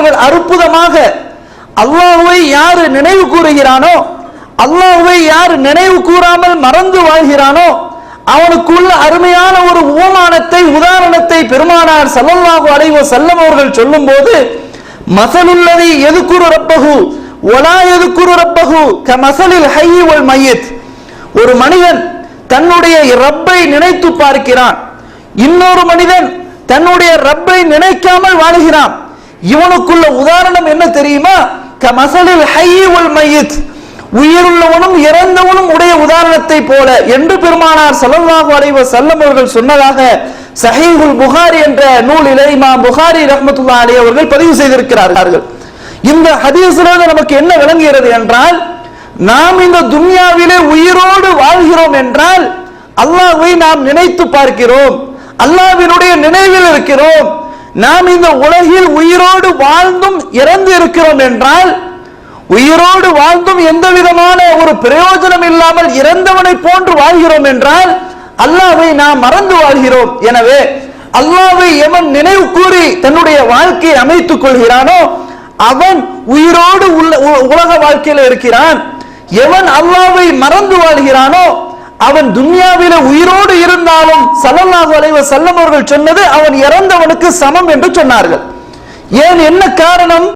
அவர்கள் அற்புதமாக அல்லாஹுவை யாரு நினைவு கூறுகிறானோ அல்லாஹுவை யார் நினைவு கூறாமல் மறந்து வாழ்கிறானோ அவனுக்குள்ள அருமையான ஒரு உபமானத்தை உதாரணத்தை பெருமானார் சல்லல்லாஹு அலைவ செல்லம் அவர்கள் சொல்லும்போது மசலுள்ளதை எதுக்குரு ரப்பஹு ஒலா எதுக்குரு ரப்பஹு மசலில் ஹய்யி மையத். ஒரு மனிதன் தன்னுடைய ரப்பை நினைத்து பார்க்கிறான். இன்னொரு மனிதன் தன்னுடைய ரப்பை நினைக்காமல் வாழுகிறான். இவனுக்குள்ள உதாரணம் என்ன தெரியுமா? கமசலில் ஹய்யி மையத். உயிருள்ளவனும் இறந்தவனும் உடைய உதாரணத்தை போல. என்று பெருமானார் சல்லல்லாஹு அலைஹி வஸல்லம் அவர்கள் சொன்னதாக சஹீஹுல் புகாரி என்ற நூலிலே இமாம் புகாரி ரஹ்மத்துல்லாஹி அலி அவர்கள் பதிவு செய்திருக்கிறார்கள். இந்த ஹதீஸிலிருந்து நமக்கு என்ன விளங்குகிறது என்றால் நாம் இந்த துன்யாவிலே உயிரோடு வாழ்கிறோம் என்றால் அல்லாஹ்வை நாம் நினைத்து பார்க்கிறோம். அல்லாவினுடைய நினைவில் இருக்கிறோம். நாம் இந்த உலகில் உயிரோடு வாழ்ந்தும் இறந்து இருக்கிறோம் என்றால் உயிரோடு வாழ்ந்தும் எந்த விதமான ஒரு பிரயோஜனம் இல்லாமல் இறந்தவனை போன்று வாழ்கிறோம் என்றால் அல்லாவை நாம் மறந்து வாழ்கிறோம். எனவே அல்லாவை எவன் நினைவு கூறி தன்னுடைய வாழ்க்கையை அமைத்துக் கொள்கிறானோ அவன் உயிரோடு உள்ள உ- உலக வாழ்க்கையில இருக்கிறான். எவன் அல்லாவை மறந்து வாழ்கிறானோ அவன் துன்யாவில உயிரோடு இருந்தாலும் சல்லல்லாஹு அலைஹி செல்லம் அவர்கள் சொன்னது அவன் இறந்தவனுக்கு சமம் என்று சொன்னார்கள். ஏன் என்ன காரணம்?